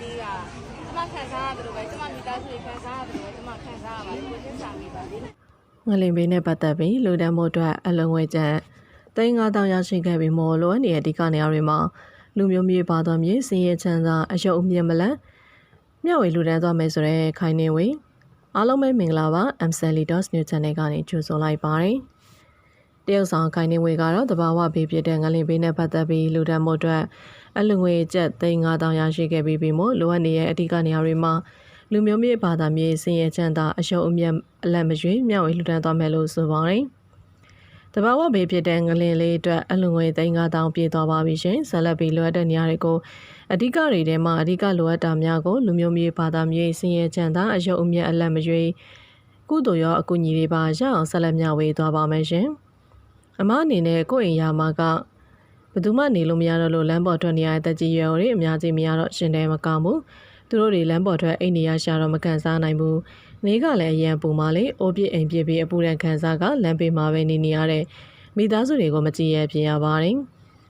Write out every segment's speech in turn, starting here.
လေးကကျမခံစားရတယ်လို့ပဲကျမမိသားစုတွေခံစားရတယ်လို့ပဲကျမခံစားရပါတယ်ကိုချင်းစာမိပါလေငလင်ဘေးနဲ့ပတ်သက်ပြီးလူဒန်းမှုအတွက်အလုံငွေကျပ်3900ရရှိခဲ့ပြီးမော်လိုအပ်နေတဲ့အဓိကနေရာတွေမှာလူမျိုးမျိုးပါတော်မြေစင်ရချမ်းသာအယုတ်အမြင့်မလန်မျှဝေလူဒန်းသွားမယ်ဆိုတဲ့ခိုင်နေဝေအားလုံးပဲမင်္ဂလာပါ MSLDOS News Channel ကနေကြိုဆိုလိုက်ပါတယ် တရုတ်ဆောင်ခိုင်နေဝေကတော့တဘာဝဘေးဖြစ်တဲ့ငလင်ဘေးနဲ့ပတ်သက်ပြီးလူဒန်းမှုအတွက်အလုံငွေကျပ်3900ရရှိခဲ့ပြီးပြီးမို့လိုအပ်နေတဲ့အဓိကနေရာတွေမှာလူမျိုးမျိုးဘာသာမြေစင်ရချမ်းသာအယုတ်အမြင့်အလက်မရွေးမျှဝေလူဒန်းသွားမယ်လို့ဆိုပါတယ်တဘာဝဘေးဖြစ်တဲ့ငလင်လေးအတွက်အလုံငွေ3900ပြေးသွားပါပြီရှင်ဆက်လက်ပြီးလိုအပ်တဲ့နေရာတွေကိုအဓိကတွေထဲမှာအဓိကလိုအပ်တာများကိုလူမျိုးမျိုးဘာသာမြေစင်ရချမ်းသာအယုတ်အမြင့်အလက်မရွေးကုသိုလ်ရောအကူအညီတွေပါရအောင်ဆက်လက်မျှဝေသွားပါမယ်ရှင် အမအနေနဲ့ကိုယ့်အိမ်ယာမှာကဘယ်သူမှနေလို့မရတော့လို့လမ်းပေါ်ထွက်နေရတဲ့တက်ကြီးရွယ်တွေအများကြီးမရတော့ရှင်တယ်မကောင်းဘူးသူတို့တွေလမ်းပေါ်ထွက်အိမ်နေရရှာတော့မကန်စားနိုင်ဘူးနေကလည်းအရန်ပူမှလေအိုးပြစ်အိမ်ပြစ်ပြီးအပူရန်ခံစားကလမ်းပေးမှာပဲနေနေရတဲ့မိသားစုတွေကိုမကြည့်ရဖြစ်ရပါတယ်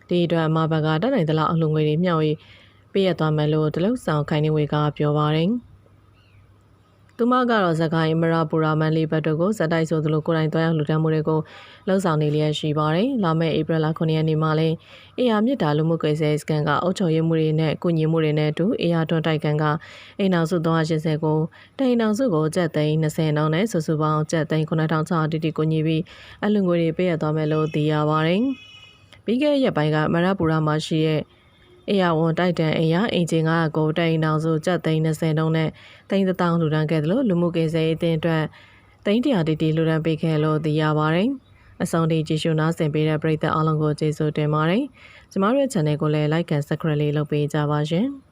ဒီအတွက်အမဘက်ကတတ်နိုင်သလောက်အလှငွေတွေမျှဝေပေးရသွားမယ်လို့တလုတ်ဆောင်ခိုင်နေဝေကပြောပါတယ် သူမကတော့ဇကိုင်းမရာပူရာမန်လီဘတ်တို့ကိုဇက်တိုက်ဆိုသလိုကိုယ်တိုင်တွားရောက်လူတန်းမှုတွေကိုလှုပ်ဆောင်နေလျက်ရှိပါတယ်။လာမယ့်ဧပြီလ9ရက်နေ့မှာလည်းအေယာမြစ်တာလူမှုကွယ်ဆဲစကန်ကအုပ်ချုပ်ရေးမှုတွေနဲ့ကုညီမှုတွေနဲ့အတူအေယာတွန်းတိုက်ကန်ကအိမ်အောင်စု380ကိုတိန်အောင်စုကိုကျပ်သိန်း20နှောင်းနဲ့စုစုပေါင်းကျပ်သိန်း9600တိတိကုညီပြီးအလူငွေတွေပေးရသွားမယ်လို့သိရပါတယ်။ပြီးခဲ့တဲ့ရက်ပိုင်းကမရပူရာမှာရှိတဲ့ အေယာဝန်တိုက်တန်အရာအင်ဂျင်900ကိုတိန်အောင်စုကျပ်သိန်း20နှုန်းနဲ့တိန်း1000လူတန်းခဲ့တယ်လို့လူမှုကွယ်ဆဲအသင်းအတွက်တိန်း100တိတိလူတန်းပေးခဲ့လို့သိရပါတယ်။အဆုံးထိကြည့်ရှုနားဆင်ပေးတဲ့ပရိသတ်အားလုံးကိုကျေးဇူးတင်ပါတယ်။ကျမတို့ရဲ့ channel ကိုလည်း like and subscribe လေးလုပ်ပေးကြပါရှင်။